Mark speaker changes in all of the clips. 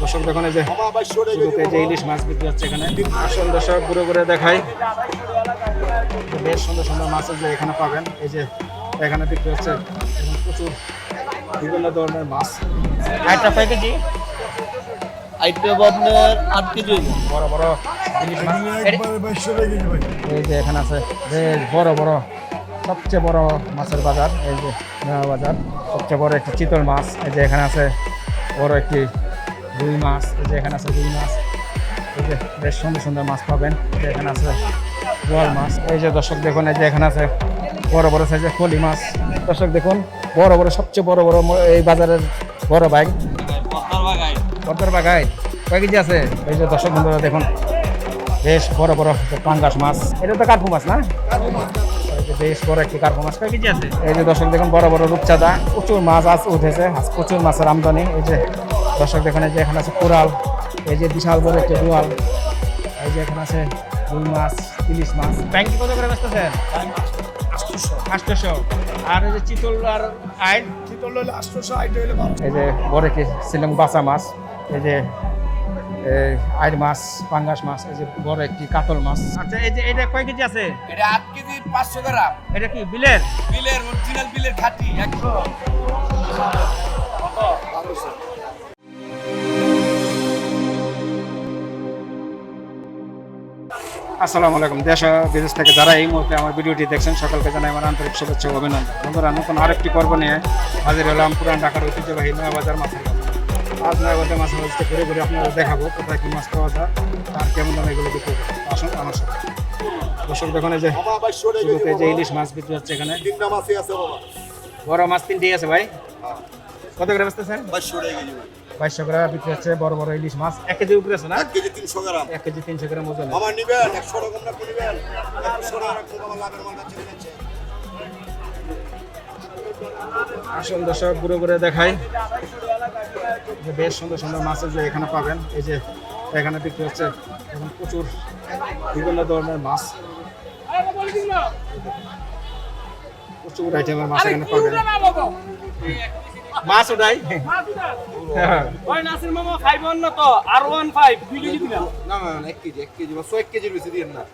Speaker 1: দর্শক দেখুন এই যে শুরুতে যে ইলিশ মাছ বিক্রি হচ্ছে এখানে। আসল দর্শক ঘুরে ঘুরে দেখাই। বেশ সুন্দর সুন্দর মাছ যে এখানে পাবেন। এই যে এখানে বিক্রি হচ্ছে প্রচুর বিভিন্ন ধরনের মাছ। আটটা কয় কেজি
Speaker 2: আইটেম আপনার আট কেজি
Speaker 1: বড় বড় ইলিশ মাছ। এই যে এখানে আছে বেশ বড় বড় সবচেয়ে বড় মাছের বাজার। এই যে বাজার সবচেয়ে বড় একটি চিতল মাছ। এই যে এখানে আছে বড় একটি রুই মাছ এই যে এখানে আছে রুই মাছ এই যে বেশ সুন্দর সুন্দর মাছ পাবেন। এই যে এখানে আছে বোয়াল মাছ। এই যে দর্শক দেখুন এই যে এখানে আছে বড় বড় সাইজের ফলি মাছ। দর্শক দেখুন বড় বড় সবচেয়ে বড় বড় এই বাজারের বড় ব্যাগ পদ্মার বাগায় কয় কেজি আছে? এই যে দর্শক বন্ধুরা দেখুন বেশ বড় বড় পাঙ্গাস মাছ। এটা তো কার্পু মাছ না? এই যে বেশ বড় একটি কার্পু মাছ। কয় কেজি আছে? এই যে দর্শক দেখুন বড় বড় রূপচাঁদা। প্রচুর মাছ আজ উঠেছে। আজ প্রচুর মাছের আমদানি। এই যে দর্শক দেখুন যে এখানে আছে কোরাল এই যে বিশাল বড় একটি বোয়াল এই যে এখানে আছে রুই মাছ ইলিশ মাছ। ব্যাংকে কত করে বেচতেছেন? আটশোশো। আর এই যে চিতল আর এই যে বড় কি? শিলং বাসা মাছ এই যে আইর মাছ পাঙ্গাস মাছ এই যে বড় একটি কাতল মাছ। আচ্ছা এই যে এটা কয় কেজি আছে?
Speaker 2: এটা আট কেজি পাঁচশো গ্রাম।
Speaker 1: এটা কি বিলের?
Speaker 2: বিলের অরিজিনাল বিলের খাঁটি একশো।
Speaker 1: আসসালামু আলাইকুম। দেশ বিদেশ থেকে যারা এই মুহূর্তে আমার ভিডিওটি দেখছেন সকলকে জানাই আমার আন্তরিক শুভেচ্ছা অভিনন্দন। বন্ধুরা নতুন আরেকটি পর্ব নিয়ে হাজির হলাম পুরান ঢাকার ঐতিহ্যবাহী নয়াবাজার মাছের আজ নয়াবাজার মাছের বাজারটা ঘুরে ঘুরে আপনাদের দেখাবো কোথায় কি মাছ পাওয়া যায় আর কেমন দামে এগুলো বিক্রি করে আসুন আমার সাথে। দর্শক দেখুন যে শুরুতে যে ইলিশ মাছ বিক্রি হচ্ছে এখানে। বড় মাছ তিনটি আছে ভাই। কত করে বেচতেছেন? বাইশশো করে বিক্রি হচ্ছে বড় বড় ইলিশ মাছ। এক কেজি উপরে আছে না? এক কেজি তিনশো গ্রাম। ওজন। আছে।
Speaker 3: আমার নিবেন একশো রকম না নিবেন একশো রকম আমার লাভের মাল কাছে নিচ্ছে
Speaker 1: আসল দর্শক ঘুরে ঘুরে দেখাই। যে বেশ সুন্দর সুন্দর মাছ যে এখানে পাবেন। এই যে এখানে বিক্রি হচ্ছে এখন প্রচুর বিভিন্ন ধরনের মাছ। প্রচুর আইটেমের মাছ এখানে পাবেন। মাছ ওটাই।
Speaker 2: ওই নাসির মামা ফাইভ ওয়ান না তো আর ওয়ান ফাইভ দুই কেজি দিলাম
Speaker 3: না না না এক কেজি এক কেজি বা এক কেজির বেশি দিন না।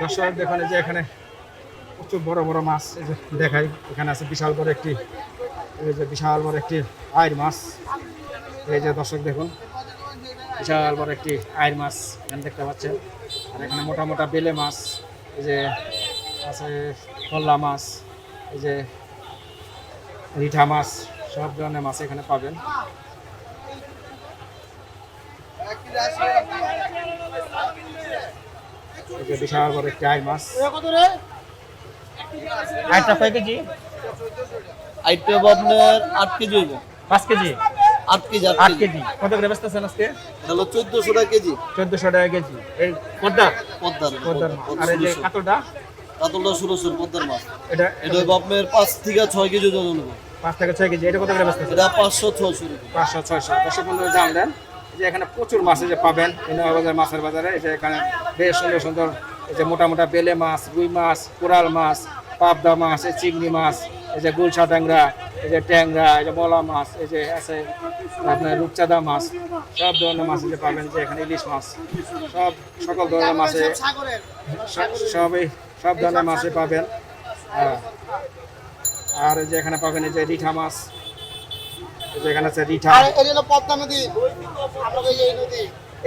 Speaker 1: দর্শক দেখুন এই যে এখানে প্রচুর বড় বড় মাছ এই যে দেখাই। এখানে আছে বিশাল বড় একটি এই যে বিশাল বড় একটি আয়ের মাছ। এই যে দর্শক দেখুন। বিশাল বড় একটি আয়ের মাছ এখানে দেখতে পাচ্ছেন। আর এখানে মোটা মোটা বেলে মাছ এই যে আছে কল্লা মাছ এই যে রিঠা মাছ সব ধরনের মাছ এখানে পাবেন। এই যে বিশাল বড় একটি আয়ের মাছ। আটটা কয় কেজি?
Speaker 2: আইটেম আপনার আট কেজি
Speaker 1: পাঁচ কেজি?
Speaker 2: আট কেজি
Speaker 1: আট কেজি। কত করে বেচতেছেন আজকে?
Speaker 2: হলো চোদ্দশো টাকা কেজি।
Speaker 1: চোদ্দশো টাকা কেজি। এই পদ্মা
Speaker 2: পদ্মার
Speaker 1: পদ্মার আর এই যে কাতলটা?
Speaker 2: কাতলটা ষোলোশো পদ্মার মাছ।
Speaker 1: এটা
Speaker 2: এটা হইবে আপনার থেকে ছয় কেজি ওজন হবে।
Speaker 1: পাঁচ থেকে কেজি। এটা কত করে বেচতেছেন জানলেন যে এখানে প্রচুর মাছ যে পাবেন নয়াবাজার মাছের বাজারে। যে এখানে বেশ সুন্দর সুন্দর এই যে মোটা মোটা বেলে মাছ রুই মাছ কোরাল মাছ পাবদা মাছ চিংড়ি মাছ এই যে গুলশা ট্যাংরা এই যে ট্যাংরা এই যে মলা মাছ এই যে আছে আপনার রূপচাঁদা মাছ সব ধরনের মাছ যে পাবেন যে এখানে ইলিশ মাছ সব সকল ধরনের মাছে সব- সবই সব ধরনের মাছে পাবেন। আর এই যে এখানে পাবেন এই যে রিঠা মাছ এই যে এখানে আছে রিঠা।
Speaker 4: হলো পদ্মা নদী এই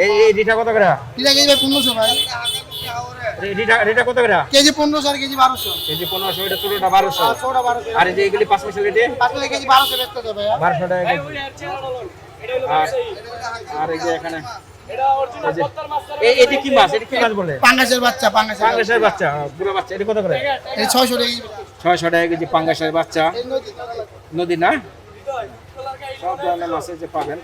Speaker 1: এই এই রিঠা কত করে?
Speaker 4: পনেরোশো ভাই।
Speaker 1: রিঠা কত করে
Speaker 4: কেজি পনেরোশো আর কেজি বারোশো
Speaker 1: কেজি পনেরোশো এটা ছোটটা বারোশো
Speaker 4: আর ছোটা বারোশো
Speaker 1: আর যে এগুলি পাঁচ মিশাল রেটে
Speaker 4: পাঁচ কেজি কেজি বারোশো বেচতে
Speaker 1: বারোশো টাকা কেজি আর আর এই যে এখানে এই এটি কি মাছ এটি কি মাছ বলে
Speaker 4: পাঙ্গাসের বাচ্চা পাঙ্গাসের
Speaker 1: পাঙ্গাসের বাচ্চা বুড়ো বাচ্চা এটি কত করে
Speaker 4: এই ছয়শো টাকা
Speaker 1: ছয়শো টাকা কেজি পাঙ্গাসের বাচ্চা
Speaker 4: নদী
Speaker 1: না সব ধরনের মাছ যে পাবেন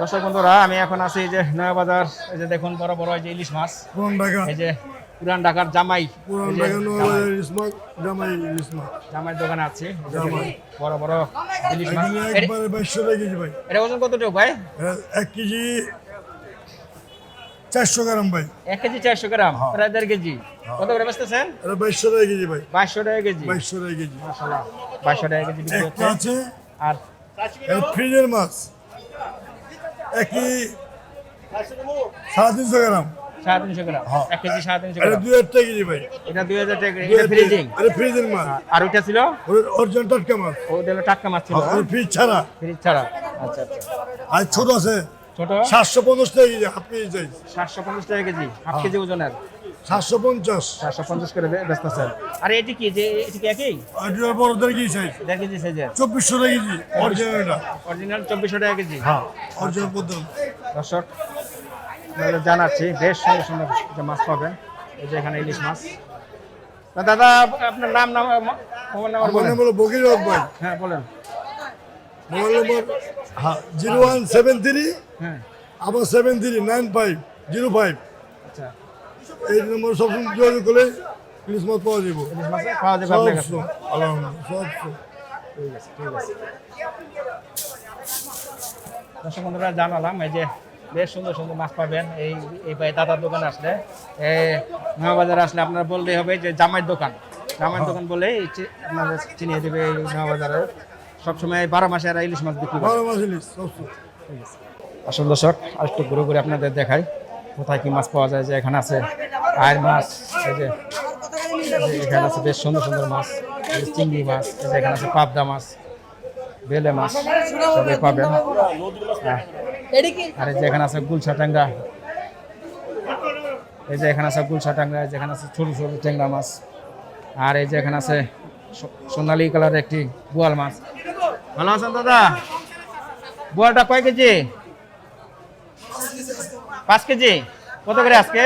Speaker 1: দর্শক বন্ধুরা আমি এখন আছি এই যে নয়াবাজার। এই যে দেখুন বড় বড় এই যে ইলিশ মাছ এই যে পুরান ঢাকার জামাই জামাই। দোকানে আছে বড় বড় ইলিশ মাছ। এটা- ওজন কতটুকু ভাই?
Speaker 3: হ্যাঁ, এক কেজি চারশো গ্রাম ভাই।
Speaker 1: এক কেজি চারশো গ্রাম
Speaker 3: হ্যাঁ।
Speaker 1: প্রায় দেড় কেজি। কত করে বেচতেছেন?
Speaker 3: বাইশশো টাকা কেজি ভাই।
Speaker 1: বাইশশো টাকা কেজি।
Speaker 3: বাইশশো টাকা কেজি।
Speaker 1: মাশাআল্লাহ। বাইশশো টাকা কেজি বিক্রি হচ্ছে। আর
Speaker 3: ফ্রিজের মাছ। একই সাড়ে তিনশো গ্রাম।
Speaker 1: সাড়ে তিনশো গ্রাম।
Speaker 3: হ্যাঁ।
Speaker 1: এক কেজি সাড়ে তিনশো
Speaker 3: এটা
Speaker 1: গ্রাম।
Speaker 3: দুই হাজার টাকা কেজি ভাই।
Speaker 1: এটা দুই হাজার টাকা
Speaker 3: দুই
Speaker 1: এটা
Speaker 3: হাজার
Speaker 1: ফ্রিজিং
Speaker 3: টাকা। এটা ফ্রিজের মাছ।
Speaker 1: আর ওইটা ছিল?
Speaker 3: অরিজিনাল টাটকা মাছ।
Speaker 1: ওইটা হলো টাটকা মাছ ছিল
Speaker 3: আর ফ্রিজ ছাড়া।
Speaker 1: ফ্রিজ ছাড়া। আচ্ছা আচ্ছা।
Speaker 3: আর ছোট আছে।
Speaker 1: ছোট?
Speaker 3: সাতশো পঞ্চাশ টাকা কেজি হাফ কেজি চাই
Speaker 1: সাতশো পঞ্চাশ টাকা কেজি হাফ কেজি ওজনের।
Speaker 3: সাতশো পঞ্চাশ।
Speaker 1: পঞ্চাশ করে বে- বেচতেছেন আর এটি কি? যে এটি কি একই?
Speaker 3: আর দুই বড়দের কি চাই
Speaker 1: দেড় কেজি সাইজের।
Speaker 3: চব্বিশশো টাকা কেজি অরিজিনাল
Speaker 1: চব্বিশশো টাকা কেজি।
Speaker 3: হ্যাঁ অরিজিনাল পদ্ধতি
Speaker 1: দর্শক জানাচ্ছি বেশ সুন্দর সুন্দর যে মাছ পাবেন। এই যে এখানে ইলিশ মাছ। দাদা আপনার নাম নাম মোবাইল নাম্বার
Speaker 3: আমার
Speaker 1: বলেন
Speaker 3: নাম বকির ভাই
Speaker 1: হ্যাঁ বলেন।
Speaker 3: মোবাইল নম্বর হ্যাঁ জিরো ওয়ান সেভেন থ্রি
Speaker 1: হ্যাঁ।
Speaker 3: আবার seven three nine five zero five.
Speaker 1: আচ্ছা।
Speaker 3: এই নম্বর সবসময় যোগাযোগ করলে ইলিশ মাছ পাওয়া যাব।
Speaker 1: যাবে আপনার কাছে। ঠিক আছে ঠিক আছে দর্শক বন্ধুরা জানালাম এই যে বেশ সুন্দর সুন্দর মাছ পাবেন। এই এই ভাই দাদার দোকানে আসলে। নয়াবাজারে আসলে আপনারা বললেই হবে যে জামাইয়ের দোকান। জামাইয়ের দোকান বলে আপনাদের চিনিয়ে দেবে এই নয়াবাজারে সবসময় বারো মাসে এরা ইলিশ মাছ বিক্রি করে।
Speaker 3: বারো মাস ইলিশ সব সব।
Speaker 1: আসল দর্শক আর একটু ঘুরে ঘুরে আপনাদের দেখাই। কোথায় কি মাছ পাওয়া যায় যে এখানে আছে আয়ের মাছ, এই যে এখানে আছে বেশ সুন্দর সুন্দর মাছ চিংড়ি মাছ, এই যে এখানে আছে পাবদা মাছ, বেলে মাছ, সবই পাবেন। হ্যাঁ। আর এই যে এখানে আছে গুলশা ট্যাংরা, এই যে এখানে আছে গুলশা ট্যাংরা, এই যে এখানে আছে ছোট ছোট ট্যাংরা মাছ, আর এই যে এখানে আছে সোনালী কালারের একটি বোয়াল মাছ। ভালো আছেন দাদা? বোয়ালটা কয় কেজি? পাঁচ কেজি? কত করে আজকে?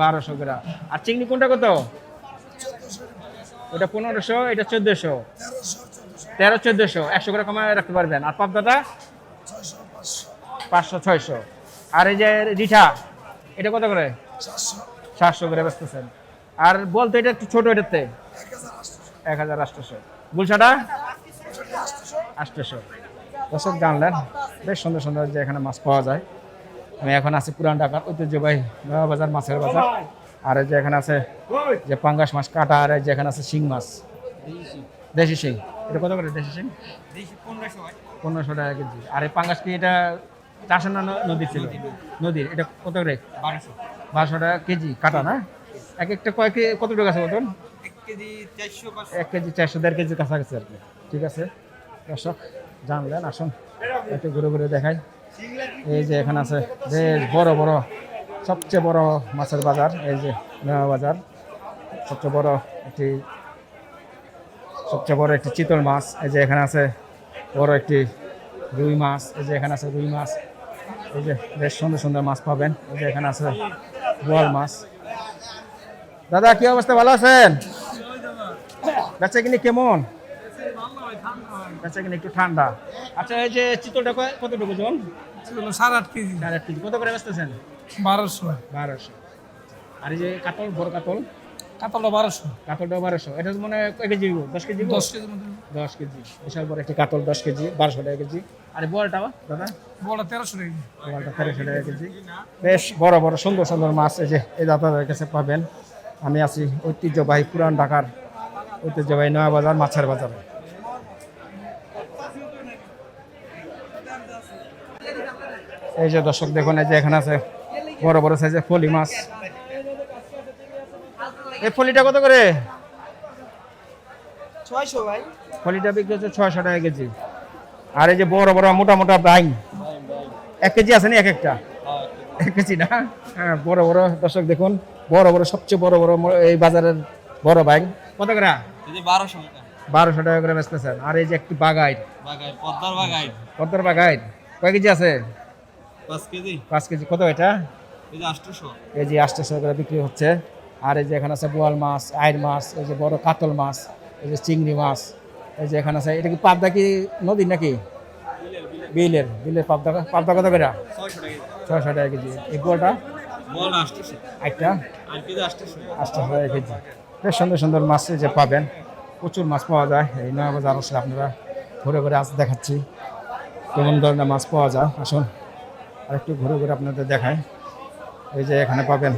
Speaker 1: বারোশো গ্রাম আর চিংড়ি কোনটা কত? ওটা পনেরোশো, এটা চোদ্দশো। তেরো, চোদ্দশো। একশো করে কমায় রাখতে পারবেন। আর পাবদাটা পাঁচশো, ছয়শো। আর এই যে রিঠা, এটা কত করে? সাতশো করে বেচতেছেন। আর বলতে এটা একটু ছোট এটাতে। এক হাজার আটশোশো গুলশাটা আটশোশো দর্শক জানলেন বেশ সুন্দর সুন্দর যে এখানে মাছ পাওয়া যায়। আমি এখন আছি পুরান ঢাকার ঐতিহ্যবাহী নয়া বাজার মাছের বাজার। আর যে এখানে আছে যে পাঙ্গাস মাছ কাটা আর যে এখানে আছে শিং মাছ। দেশি শিং। এটা কত করে দেশি শিং? পনেরোশো টাকা কেজি। আর এই পাঙ্গাস কি এটা চাষের না ন- নদীর ছিল? নদীর। এটা কত করে? বারোশো। বারোশো টাকা কেজি কাটা না? এক একটা কয় কে- কত টাকা আছে মতন এক কেজি চারশো দেড় কেজির কাছাকাছি আর কি। ঠিক আছে দর্শক। জানলেন আসুন। একটু ঘুরে ঘুরে দেখাই। এই যে এখানে আছে বেশ বড় বড়, সবচেয়ে বড় মাছের বাজার। এই যে নয়া বাজার। সবচেয়ে বড় একটি, সবচেয়ে বড় একটি চিতল মাছ। এই যে এখানে আছে বড় একটি রুই মাছ। এই যে এখানে আছে রুই মাছ। এই যে বেশ সুন্দর সুন্দর মাছ পাবেন। এই যে এখানে আছে বোয়াল মাছ। দাদা, কি অবস্থা? ভালো আছেন? বেচা কিনি কেমন? বেচা কিনি একটু ঠান্ডা। আচ্ছা এই যে চিতলটা কয়- কতটুকু জন?
Speaker 5: সাড়ে আট কেজি।
Speaker 1: চার এক কেজি। কত করে বেচতেছেন?
Speaker 5: বারোশো।
Speaker 1: বারোশো। আর এই যে কাতল বড় কাতল?
Speaker 5: কাতলটা বারোশো।
Speaker 1: কাতলটা বারোশো। এটা মনে হয় কয় কেজি দশ কেজি
Speaker 5: দশ মধ্যে।
Speaker 1: দশ কেজি। বিশাল বড় একটি কাতল দশ কেজি বারোশো টাকা কেজি। আর বড়টা দাদা?
Speaker 5: বড় তেরোশো কেজি।
Speaker 1: বড়টা তেরোশো টাকা কেজি। বেশ বড় বড় সুন্দর সুন্দর মাছ এই যে এই দাদাদের কাছে পাবেন। আমি আছি ঐতিহ্যবাহী পুরান ঢাকার ঐতিহ্যবাহী নয়া বাজার মাছের বাজারে। এই যে দর্শক দেখুন এই যে এখানে আছে বড় বড় সাইজের ফলি মাছ। এই ফলিটা কত করে?
Speaker 2: ছয়শো ভাই।
Speaker 1: ফলিটা বিক্রি হচ্ছে ছয়শো টাকা কেজি। আর এই যে বড় বড় মোটা মোটা বাইং এক কেজি আছে না এক একটা? এক কেজি না? হ্যাঁ বড় বড়। দর্শক দেখুন বড় বড় সবচেয়ে বড় বড় এই বাজারের বড় বাইং কত করে?
Speaker 2: বারোশো
Speaker 1: বারোশো টাকা করে বেচতেছেন। আর এই যে একটি বাগাই
Speaker 2: বাগাই পদ্মার বাগাই
Speaker 1: কত বাগাই কয় কেজি আছে?
Speaker 2: কেজি।
Speaker 1: পাঁচ কেজি। কত এটা?
Speaker 2: এই যে আটশোশো।
Speaker 1: করে বিক্রি হচ্ছে। আর এই যে এখানে আছে বোয়াল মাছ আইর মাছ এই যে বড় কাতল মাছ এই যে চিংড়ি মাছ এই যে এখানে আছে এটা কি পাবদা কি নদী নাকি? বিলের বিলের। পাবদা পাবদা কত করে?
Speaker 2: ছয়শো টাকা
Speaker 1: কেজি। এই বোয়ালটা? একটা আটটা টাকা কেজি। বেশ সুন্দর সুন্দর মাছ এই যে পাবেন। প্রচুর মাছ পাওয়া যায়। এই নয়া বাজার আসলে আপনারা ঘুরে ঘুরে আজ দেখাচ্ছি। কেমন ধরনের মাছ পাওয়া যায়? আসুন। আর একটু ঘুরে ঘুরে আপনাদের দেখায় এই যে এখানে পাবেন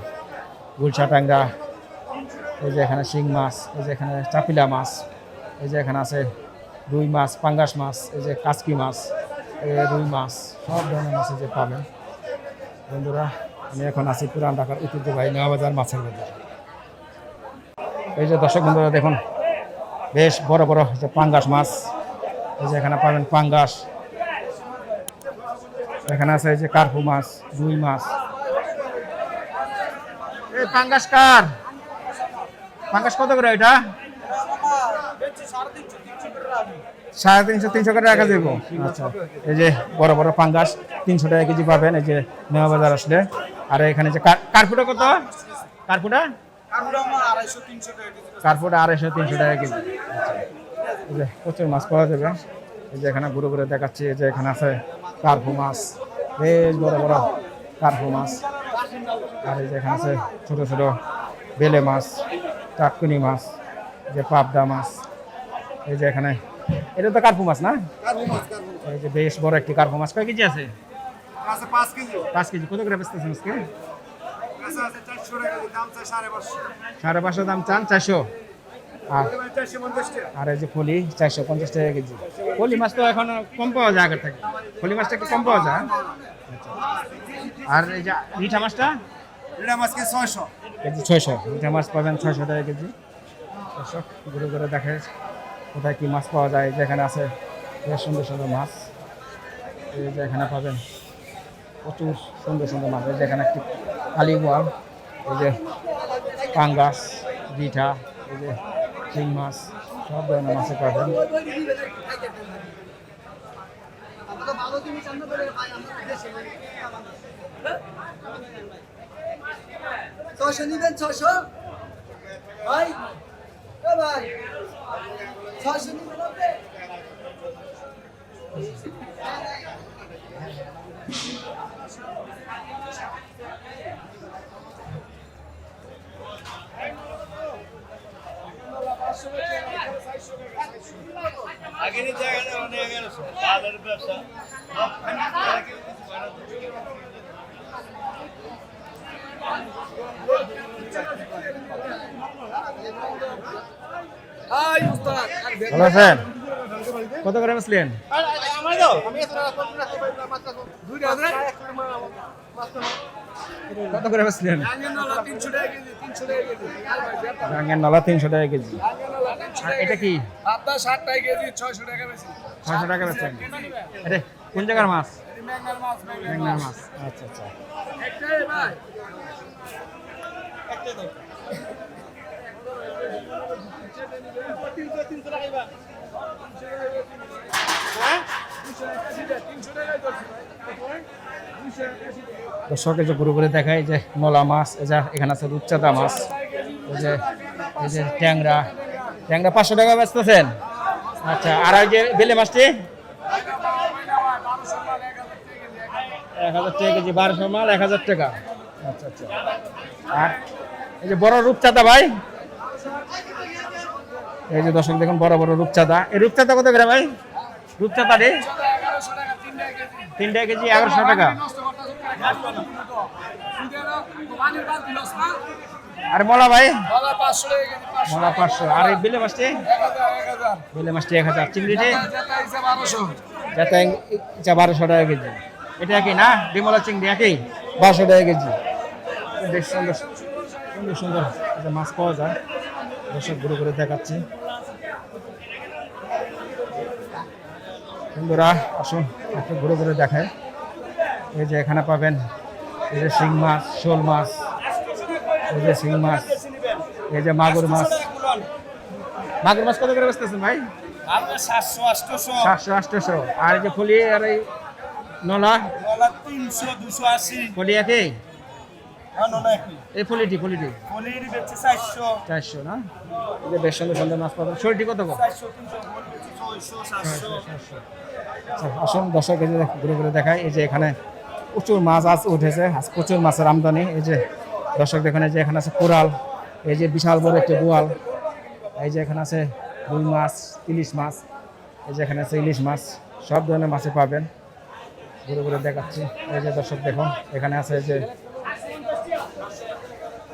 Speaker 1: গুলশা ট্যাংরা এই যে এখানে শিং মাছ এই যে এখানে চাপিলা মাছ এই যে এখানে আছে রুই মাছ পাঙ্গাস মাছ এই যে কাচকি মাছ এই রুই মাছ সব ধরনের মাছ যে পাবেন বন্ধুরা আমি এখন আছি পুরান ঢাকার ঐতিহ্যবাহী নয়াবাজার মাছের বাজার এই যে দর্শক বন্ধুরা দেখুন বেশ বড় বড় যে পাঙ্গাস মাছ এই যে এখানে পাবেন পাঙ্গাস এখানে আছে যে কার্পু মাছ রুই মাছ। এই পাঙ্গাস কার? পাঙ্গাস কত করে এটা? সাড়ে তিনশো তিনশো করে টাকা দেবো। আচ্ছা এই যে বড় বড় পাঙ্গাস তিনশো টাকা কেজি পাবেন এই যে নেওয়া বাজার আসলে। আর এখানে যে কার- কার্পুটা কত? কার্পুটা? কার্পুটা আড়াইশো তিনশো টাকা কেজি। আচ্ছা এই যে প্রচুর মাছ পাওয়া যাবে। এই যে এখানে ঘুরে ঘুরে দেখাচ্ছি এই যে এখানে আছে কার্পু মাছ বেশ বড় বড় কার্পু মাছ। আর এই যেখানে আছে ছোট ছোট বেলে মাছ টাটকুনি মাছ যে পাবদা মাছ। এই যে এখানে এটা তো কার্পু মাছ না? এই যে বেশ বড় একটি কার্পু মাছ। কয় কেজি আছে?
Speaker 3: পাঁচ কেজি।
Speaker 1: কত করে বেচতেছেন আজকে? সাড়ে পাঁচশো দাম চান চারশো। আর আর এই যে ফলি চারশো পঞ্চাশ টাকা কেজি। ফলি মাছ তো এখন কম পাওয়া যায় আগের থেকে। ফলি মাছটা একটু কম পাওয়া যায়। আর এই যে মিঠা মাছটা?
Speaker 3: এটা মাছ কেজি ছয়শো?
Speaker 1: কেজি ছয়শো মিঠা মাছ পাবেন ছয়শো টাকা কেজি। দর্শক ঘুরে ঘুরে দেখে কোথায় কি মাছ পাওয়া যায়। যেখানে আছে বেশ সুন্দর সুন্দর মাছ। এই যে এখানে পাবেন প্রচুর সুন্দর সুন্দর মাছ। এই যে এখানে একটি কালী বোয়াল এই যে পাঙ্গাস রিঠা এই যে শিং মাছ সব ধরনের মাছে পাবেন
Speaker 6: ছশো নিবেন ছশো ভাই ভাই ছশো নিবেন আপনি?
Speaker 2: আগের জায়গাটা অনেক এগারোশো বাজারের ব্যবসা
Speaker 1: ভালো আছেন? কত করে বেচলেন কত করে বেচলেন রাঙের নলা তিনশো টাকা কেজি। এটা কি?
Speaker 5: আপনার ষাট টাকা কেজি ছয়শো টাকা বেশি।
Speaker 1: ছশো টাকা বেচলেন এটা কোন জায়গার মাছ?
Speaker 5: ম্যাঙ্গার মাছ
Speaker 1: আচ্ছা আচ্ছা।
Speaker 5: একটাই ভাই।
Speaker 1: দর্শক, এই যে ঘুরে দেখায় যে নলা মাছ যে এখানে আছে রূপচাঁদা মাছ, এই যে এই যে ট্যাংরা। ট্যাংরা পাঁচশো টাকা বেচতেছেন? আচ্ছা আর ওই যে বেলে মাছটি? এক হাজার টাকা কেজি, বারোশো মাল, এক হাজার টাকা। আচ্ছা আচ্ছা। আর এই যে বড় রূপচাঁদা ভাই? এই যে দর্শক, দেখুন, বড় বড় রূপচাঁদা। এই রূপচাঁদা কত করে ভাই? রূপচাঁদা রে তিন টাকা কেজি এগারোশো টাকা। আর মোলা ভাই? মোলা পাঁচশো। আর এই বেলে মাছটি? বেলে মাছটি এক হাজার। চিংড়িটি যাতে বারোশো টাকা কেজি। এটা একই না? ডিমলা চিংড়ি একই? বারোশো টাকা কেজি। বেশ সুন্দর। সুন্দর সুন্দর। মাছ পাওয়া যায়। দর্শক ঘুরে ঘুরে দেখাচ্ছি। বন্ধুরা আসুন একটু ঘুরে ঘুরে দেখায় এই যে এখানে পাবেন এই যে শিং মাছ শোল মাছ এই যে শিং মাছ এই যে মাগুর মাছ। মাগুর মাছ কত করে বেচতেছেন ভাই?
Speaker 2: সাতশো আটশোশো
Speaker 1: আর এই যে ফুলি আর এই নলা?
Speaker 2: তিনশো দুশো আশি।
Speaker 1: ফুলি একই?
Speaker 2: নলা একই।
Speaker 1: এই ফুলিটি ফুলিটি?
Speaker 2: চারশো।
Speaker 1: চারশো না? এই যে বেশ সুন্দর সুন্দর মাছ পাবেন। শরীরটি কত গো?
Speaker 2: চারশো
Speaker 1: আচ্ছা, আসুন দর্শক যে ঘুরে ঘুরে দেখায় এই যে এখানে প্রচুর মাছ আজ উঠেছে আজ প্রচুর মাছের আমদানি এই যে দর্শক দেখুন এই যে এখানে আছে কোরাল এই যে বিশাল বড় একটি গোয়াল এই যে এখানে আছে রুই মাছ ইলিশ মাছ এই যে এখানে আছে ইলিশ মাছ সব ধরনের মাছই পাবেন ঘুরে ঘুরে দেখাচ্ছি এই যে দর্শক দেখুন এখানে আছে এই যে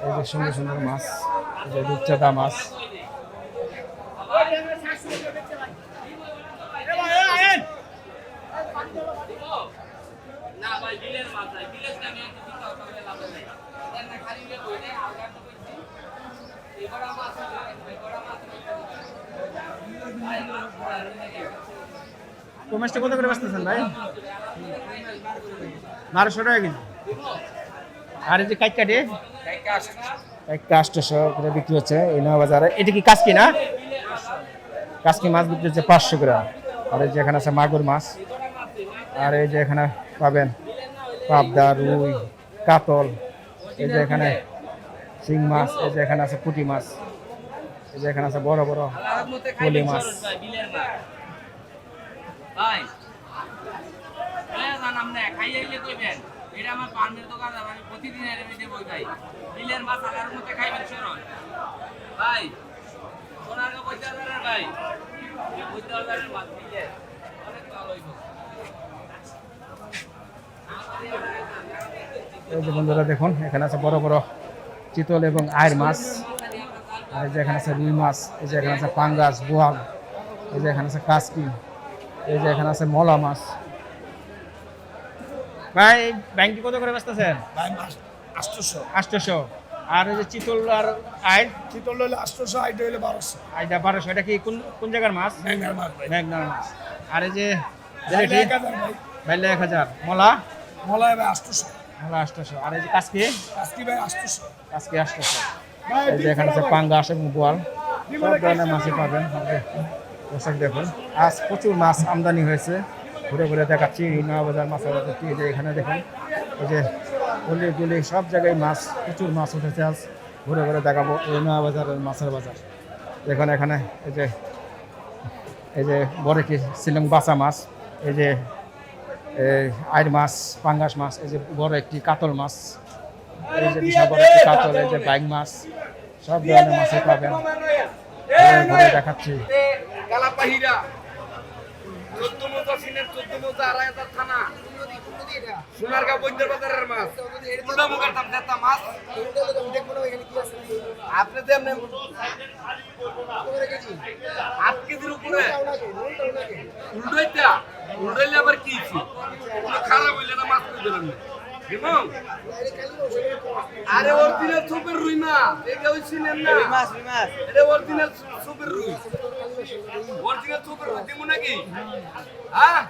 Speaker 1: এই যে সুন্দর সুন্দর মাছ এই যে রূপচাঁদা মাছ তো মাছটা কত করে বেচতেছেন ভাই? বারোশো টাকা কেজি। আর এই যে কাইট কাটে আটশোশো করে বিক্রি হচ্ছে এই নয় বাজারে। এটা কি কাসকি না? কাসকি মাছ বিক্রি হচ্ছে পাঁচশো গ্রাম আর এই যে এখানে আছে মাগুর মাছ। আর এই যে এখানে পাবেন পাবদা, রুই, কাতল। এই যে এখানে শিং মাছ, এই যে এখানে আছে পুঁটি মাছ। এই যে এখানে আছে বড় বড় পলি মাছ।
Speaker 7: ভাই। জান আপনি কইবেন। এটা আমার পানের দোকান, আমি প্রতিদিন এর বই বিলের মাছ মধ্যে খাইবেন ভাই, সোনার ভাই।
Speaker 1: এই বন্ধুরা দেখুন, এখানে আছে বড় বড় চিতল এবং আয়ের মাছ। আর এই যে এখানে আছে রুই মাছ, এই যে এখানে আছে পাঙ্গাস, বোয়াল, এই যে এখানে আছে কাসকি এই যে এখানে আছে মলা মাছ। ভাই ব্যাংকি কত করে বেচতেছেন?
Speaker 5: ভাই মাছ আটশোশো।
Speaker 1: আর এই যে চিতল আর আয়ের
Speaker 5: চিতল হইলে আটশোশো আইটা হইলে বারোশো।
Speaker 1: আইটা বারোশো এটা কি কোন কোন জায়গার মাছ?
Speaker 5: ব্যাঙ্গার মাছ ভাই।
Speaker 1: মেঘনার মাছ। আর এই যে
Speaker 5: এক হাজার ভাই।
Speaker 1: বাইলে এক হাজার। মলা?
Speaker 5: মলায় ভাই আটশোশো।
Speaker 1: মলা আটশোশো। আর এই যে কাসকি?
Speaker 5: আজকে ভাই আটশোশো।
Speaker 1: আজকে আটশোশো। এই যে এখানে আছে পাঙ্গাস এবং বোয়াল। সব ধরনের মাছই পাবেন। দর্শক দেখুন, আজ প্রচুর মাছ আমদানি হয়েছে। ঘুরে ঘুরে দেখাচ্ছি নয়া বাজার মাছের বাজারটি এই যে এখানে দেখুন, এই যে গলি, গুলি, সব জায়গায় মাছ, প্রচুর মাছ উঠেছে আজ। ঘুরে ঘুরে দেখাবো এই নয়া মাছের বাজার। দেখুন এখানে, এই যে এই যে বড় কি, শিলং বাসা মাছ, এই যে আইর মাছ, পাঙ্গাস মাছ, এই যে বড় একটি কাতল মাছ, এই যে বিশাল বড় একটি কাতল, এই যে বাইং মাছ, সব ধরনের মাছই পাবেন। ঘুরে দেখাচ্ছি
Speaker 7: কালাপাহিরা চোদ্দ মতো সিনের চোদ্দ মতো আড়াই হাজার থানা। সোনারগাঁ বৈদ্যর বাজারের মাছ। দুটা মুখের দাম দেড়টা মাছ। আপনি তো এমনি আট কেজির উপরে। উল্টোইটা উল্টোইলে আবার কি খারাপ হইলে না মাছ দিলেন এবং আরে অরিজিনাল সুপের রুই না এটা ওই সিনেন না। মাছ মাছ। এটা অরিজিনাল সুপের রুই। অরিজিনাল সুপের রুই দিমু নাকি? হ্যাঁ?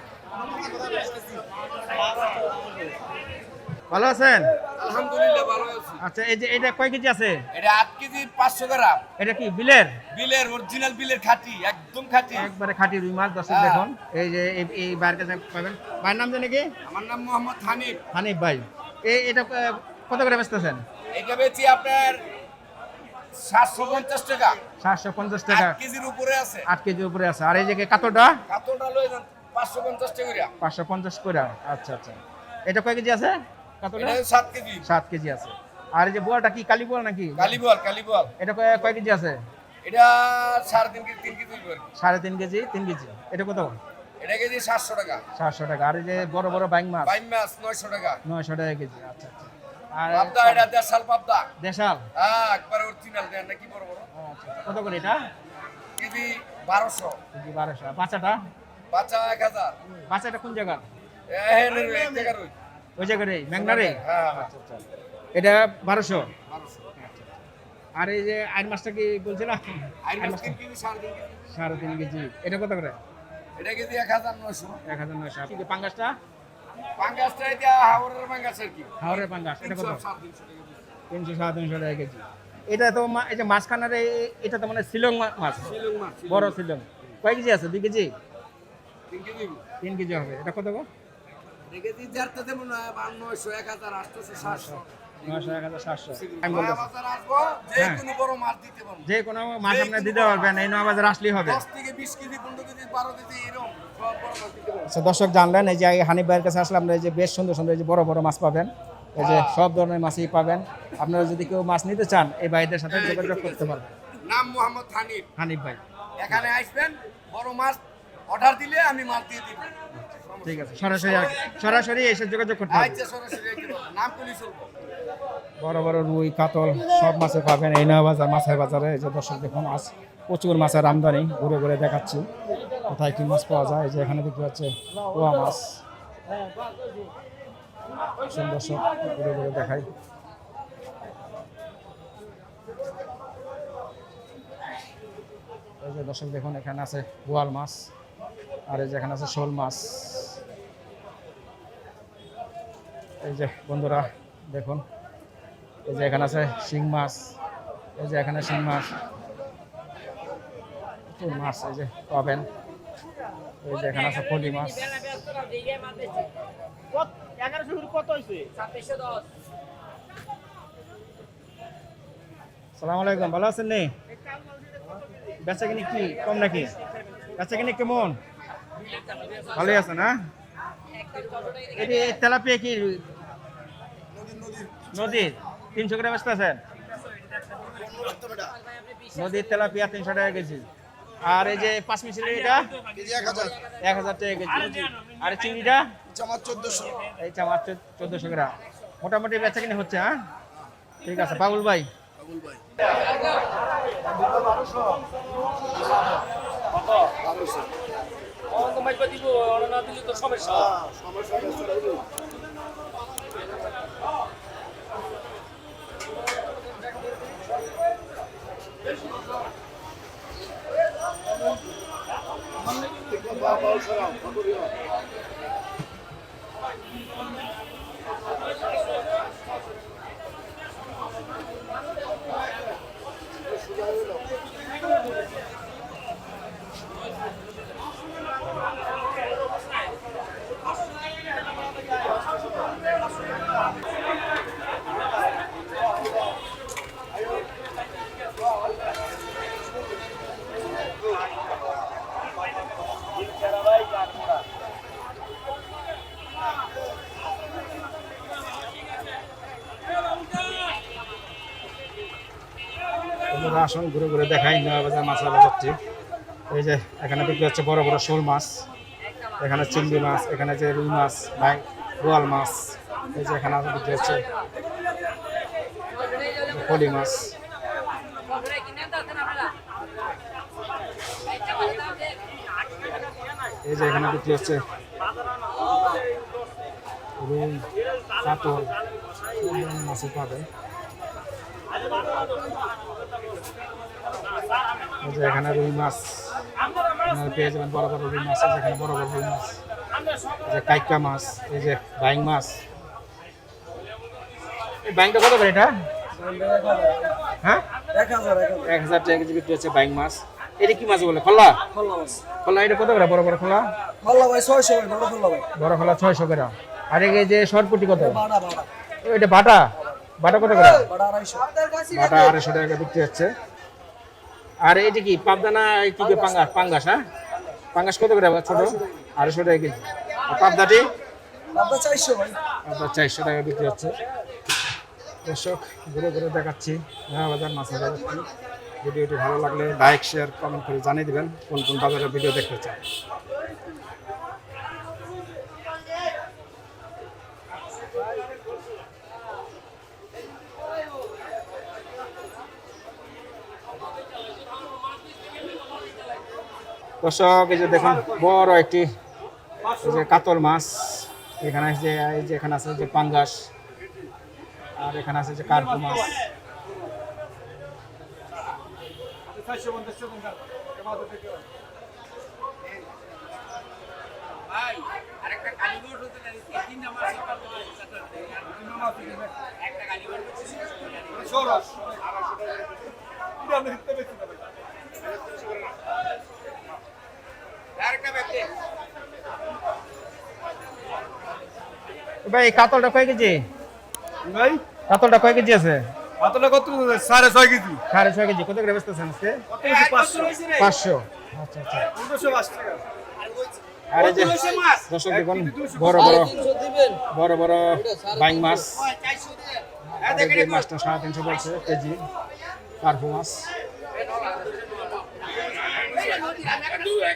Speaker 1: ভালো আছেন?
Speaker 7: আলহামদুলিল্লাহ ভালো আছি।
Speaker 1: আচ্ছা এই যে এটা কয় কেজি আছে?
Speaker 7: এটা আট কেজি পাঁচশো গ্রাম।
Speaker 1: এটা কি বিলের?
Speaker 7: বিলের অরিজিনাল বিলের খাঁটি একদম খাঁটি।
Speaker 1: একবারে খাঁটি রুই মাছ দর্শক
Speaker 7: হ্যাঁ।
Speaker 1: দেখুন। এই যে এই- এই বাইরের কাছে পাবেন। ভাইয়ের নাম জানে কি?
Speaker 7: আমার নাম মোহাম্মদ হানিফ।
Speaker 1: হানিফ ভাই। এই এটা কত করে বেচতেছেন?
Speaker 7: এটা বেচি আপনার সাতশো পঞ্চাশ টাকা।
Speaker 1: সাতশো পঞ্চাশ টাকা।
Speaker 7: কেজির উপরে আছে।
Speaker 1: আট কেজির উপরে আছে। আর এই যে কাতরটা
Speaker 7: কাতলটা? লয়ে যান পাঁচশো পঞ্চাশ টাকা।
Speaker 1: পাঁচশো পঞ্চাশ করে। আচ্ছা আচ্ছা। এটা কয় কেজি আছে?
Speaker 7: এটা সাত কেজি।
Speaker 1: সাত কেজি আছে। আর এই যে বোয়াটা কি কালী বোয়া নাকি?
Speaker 7: কালীবল কালীবল
Speaker 1: এটা কয় কেজি আছে?
Speaker 7: এটা সাড়ে তিন কেজি তিন কেজি
Speaker 1: সাড়ে তিন কেজি তিন কেজি। এটা কত?
Speaker 7: এটা কেজি সাতশো টাকা।
Speaker 1: সাতশো টাকা। আর এই যে বড় বড় বাইং মাছ?
Speaker 7: বাইম মাছ নয়শো টাকা।
Speaker 1: নয়শো টাকা কেজি। আচ্ছা আচ্ছা। আর
Speaker 7: পাবদা এটা দেড়শাল পাবদা।
Speaker 1: দেশাল?
Speaker 7: হ্যাঁ একবার অরিজিনাল দেন নাকি বড় বড়।
Speaker 1: আচ্ছা আচ্ছা। কত করে এটা?
Speaker 7: কেজি বারোশো।
Speaker 1: কেজি বারোশো। বাচ্চাটা?
Speaker 7: বাচ্চা এক হাজার।
Speaker 1: বাচ্চাটা কোন জায়গার?
Speaker 7: এহেন এক জায়গার ওই।
Speaker 1: ওই ম্যাংনারে
Speaker 7: হ্যাঁ
Speaker 1: আচ্ছা আচ্ছা। এটা বারোশো?
Speaker 7: বারোশো
Speaker 1: আর এই যে আইন মাছটা কি বলছে না
Speaker 7: আইন
Speaker 1: আইন
Speaker 7: মাছ
Speaker 1: মাছটা
Speaker 7: তিন কেজি। সাড়ে তিন কেজি।
Speaker 1: এটা কত করে?
Speaker 7: এটা কেজি এক হাজার নয়শো।
Speaker 1: এক হাজার নয়শো। পাঙ্গাসটা?
Speaker 7: পাঙ্গাসটা এটা হাওড়ের পাঙ্গাস আর কি।
Speaker 1: হাওড়ের পাঙ্গাস এটা কত?
Speaker 7: তিনশো সাড়ে তিনশো টাকা কেজি।
Speaker 1: এটা তো এই যে মাছখানার এটা তো মানে শিলং মাছ।
Speaker 7: শিলং মাছ
Speaker 1: বড় শিলং। কয় কেজি আছে? দুই কেজি?
Speaker 7: তিন কেজি।
Speaker 1: তিন কেজি হবে। এটা কত গো?
Speaker 7: যার এক হাজার আটশোশো সাতশো।
Speaker 5: যে
Speaker 1: হ্যাঁ।
Speaker 5: কোনো বড় মাছ দিতে পারব।
Speaker 1: যে কোনো মাছ আপনি দিতে পারবেন এই নয় বাজার আসলেই হবে।
Speaker 5: দশ থেকে বিশ কেজি পনেরো কেজি বারো কেজি এরকম সব বড় মাছ দিতে পারব।
Speaker 1: আচ্ছা দর্শক জানলেন এই যে হানিফ ভাইয়ের কাছে আসলে আমরা এই যে বেশ সুন্দর সুন্দর যে বড় বড় মাছ পাবেন। এই যে সব ধরনের মাছই পাবেন। আপনারা যদি কেউ মাছ নিতে চান এই ভাইদের সাথে যোগাযোগ করতে পারবেন।
Speaker 5: নাম মোহাম্মদ হানিফ।
Speaker 1: হানিফ ভাই।
Speaker 5: এখানে আসবেন বড় মাছ অর্ডার দিলে আমি মাছ দিয়ে দিব।
Speaker 1: ঠিক আছে সরাসরি আর- সরাসরি এসে যোগাযোগ করতে
Speaker 5: আচ্ছা
Speaker 1: বড় বড় রুই কাতল সব মাছে পাবেন এই নয়া বাজার মাছের বাজারে। এই যে দর্শক দেখুন আজ প্রচুর মাছের আমদানি ঘুরে ঘুরে দেখাচ্ছি। কোথায় কি মাছ পাওয়া যায় এই যে এখানে দেখতে পাচ্ছে পোয়া মাছ। আসুন দর্শক ঘুরে ঘুরে দেখাই। এই যে দর্শক দেখুন এখানে আছে বোয়াল মাছ। আর এই যে এখানে আছে শোল মাছ। এই যে বন্ধুরা, দেখুন। এই যে এখানে আছে শিং মাছ। এই যে এখানে শিং মাছ। মাছ এই যে, পাবেন। এই যে এখানে আছে ফলি মাছ। সালাম আলাইকুম, ভালো আছেন নি? বেচা কিনি কি কম নাকি? বেচা কিনি কেমন? ভালোই আছে না? এটি তেলাপিয়া কি? নদীর তিনশো গ্রাম বেচতে আছেন? নদীর তেলাপিয়া তিনশো টাকা কেজি। আর এই যে পাঁচ মিশিলের এটা?
Speaker 4: এক হাজার।
Speaker 1: এক হাজার টাকা কেজি। আর চিংড়িটা?
Speaker 4: চামার চোদ্দশো।
Speaker 1: এই চামার চোদ্দশো গ্রাম। মোটামুটি বেচা কিনে হচ্ছে হ্যাঁ? ঠিক আছে বাবুল ভাই। তো মাইপা দিব ওরা না দিলে তো সমস্যা। সমস্যা বন্ধুরা আসুন, ঘুরে ঘুরে দেখাই নয়া বাজার মাছের বাজারটি এই যে, এখানে বিক্রি হচ্ছে বড় বড় শোল মাছ, এখানে চিংড়ি মাছ, এখানে যে রুই মাছ, ভাই, বোয়াল মাছ, এই যে এখানে বিক্রি হচ্ছে ফলি মাছ। এই যে এখানে বিক্রি হচ্ছে রুই, কাতল পাবেন। এই যে এখানে রুই মাছ পেয়ে যাবেন বড় বড় রুই মাছ এখানে বড় বড় রুই মাছ এই যে কাইকা মাছ এই যে বাইং মাছ। এই বাইংটা কত করে এটা? হ্যাঁ?
Speaker 6: এক হাজার
Speaker 1: টাকা কেজি বিক্রি হচ্ছে বাইং মাছ। এটা কি মাছ বলে? খোলা?
Speaker 6: মাছ।
Speaker 1: খোলা এটা কত করে? বড় বড় খোলা?
Speaker 6: খোল্লা ভাই ছয়শো ভাই বড় খোল্লা ভাই।
Speaker 1: বড় খোলা ছয়শো করে। আর এই যে সরপুটি কত? এটা বাটা? বাটা কত করে? বাটা আড়াইশো। টাকা বিক্রি হচ্ছে। আর এটা কি পাবদানা কি পাঙ্গাস। পাঙ্গাস হ্যাঁ? পাঙ্গাস কত করে ছোট? আড়াইশো টাকা কেজি। পাবদাটি?
Speaker 6: পাবদা চারশো ভাই।
Speaker 1: আপনার চারশো টাকা বিক্রি হচ্ছে। দর্শক ঘুরে ঘুরে দেখাচ্ছি। হ্যাঁ বাজার বাজারটি ভিডিওটি ভালো লাগলে লাইক শেয়ার কমেন্ট করে জানিয়ে দেবেন। কোন কোন বাজারের ভিডিও দেখতে চান। দর্শক এই যে দেখুন বড় একটি যে কাতল মাছ। এখানে আছে যে এই যে এখানে আছে যে পাঙ্গাস আর এখানে আছে যে কার্পু মাছ।
Speaker 7: ভাই আরেকটা কালীগড় হতে জানি তিনটা মাছ একটা
Speaker 1: ভাই কাতলটা কয় কেজি?
Speaker 2: ভাই?
Speaker 1: কাতলটা কয় কেজি আছে?
Speaker 7: পাতলা কত সাড়ে ছয় কেজি।
Speaker 1: সাড়ে ছয় কেজি। কত করে বেচতেছেন আজকে?
Speaker 7: পাঁচশো।
Speaker 1: পাঁচশো। আচ্ছা আচ্ছা।
Speaker 7: পনেরোশো পাঁচ টাকা।
Speaker 1: আর এই যে দর্শক দেখুন বড় বড় বড় বড় বাইং মাছ। মাছটা সাড়ে তিনশো বলছে কেজি। পারফু মাছ
Speaker 7: দুশো বাতি গ্রাম
Speaker 8: হ্যাঁ
Speaker 7: এক কেজি দুশো বাতি গ্রাম কিন্তু হইতে পারে না হইতে পারে একবারে হয়ে যায় না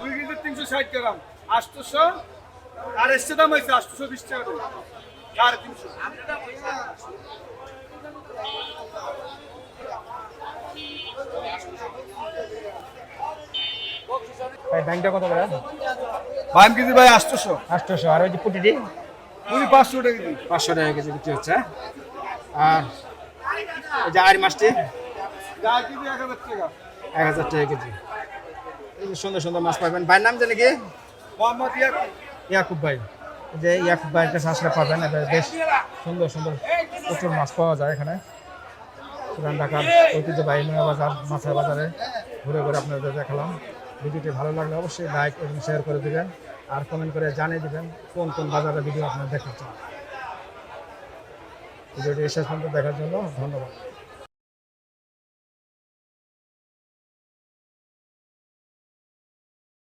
Speaker 7: দুই কেজি তিনশো ষাট গ্রাম। আটশোশো আর এসছে দাম হয়েছে আটশোশো বিশ টাকা সাড়ে তিনশো।
Speaker 1: ভাই ব্যাংকটা কত করে?
Speaker 7: পাঁচ কেজি ভাই আটশোশো।
Speaker 1: আটশোশো। আর ওই যে পুটিটি?
Speaker 7: পাঁচশো টাকা কেজি।
Speaker 1: পাঁচশো টাকা কেজি বিক্রি হচ্ছে। আর এই যে আর মাছটি
Speaker 7: এক হাজার টাকা।
Speaker 1: এক হাজার টাকা কেজি। সুন্দর সুন্দর মাছ পাবেন। ভাইয়ের নাম জানে কি?
Speaker 7: মোহাম্মদ
Speaker 1: ইয়াকুব। ভাই। যে ইয়াকুব ভাইয়ের কাছে আসলে পাবেন বেশ সুন্দর সুন্দর প্রচুর মাছ পাওয়া যায় এখানে। পুরান ঢাকার ঐতিহ্যবাহী বাজার মাছের বাজারে ঘুরে ঘুরে আপনাদের দেখালাম। ভিডিওটি ভালো লাগলে অবশ্যই লাইক এবং শেয়ার করে দেবেন আর কমেন্ট করে জানিয়ে দেবেন কোন কোন বাজারে ভিডিও আপনারা দেখতে চান। ভিডিওটি শেষ পর্যন্ত দেখার জন্য ধন্যবাদ।